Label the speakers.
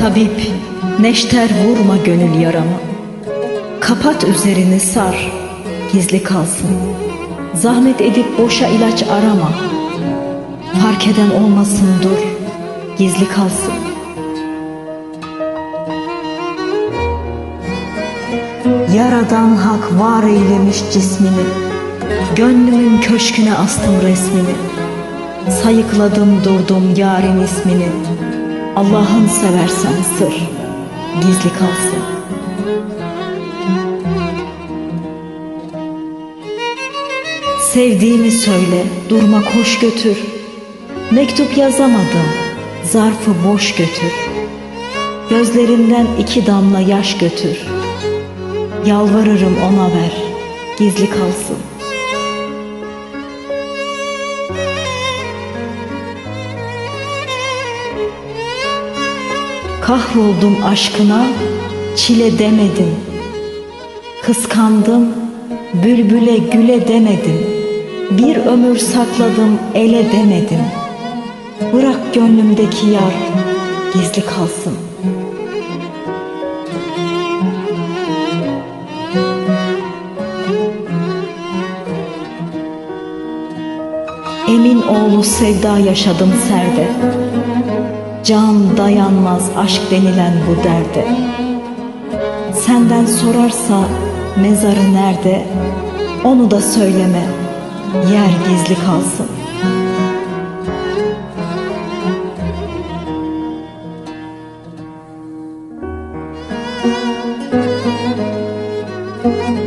Speaker 1: tabip, neşter vurma gönül yaramı. Kapat üzerini sar, gizli kalsın. Zahmet edip boşa ilaç arama. Fark eden olmasın dur, gizli kalsın. Yaradan hak var eylemiş cismini. Gönlümün köşküne astım resmini. Sayıkladım durdum yarın ismini. Allah'ın seversen sır, gizli kalsın. Sevdiğimi söyle, durma koş götür. Mektup yazamadım, zarfı boş götür. Gözlerimden iki damla yaş götür. Yalvarırım ona ver, gizli kalsın. Kahroldum aşkına, çile demedim. Kıskandım, bülbüle güle demedim. Bir ömür sakladım, ele demedim. Bırak gönlümdeki yar, gizli kalsın. Emin oğlu sevda yaşadım serde. Can dayanmaz aşk denilen bu derde Senden sorarsa mezarı nerede Onu da söyleme yer gizli kalsın Thank you.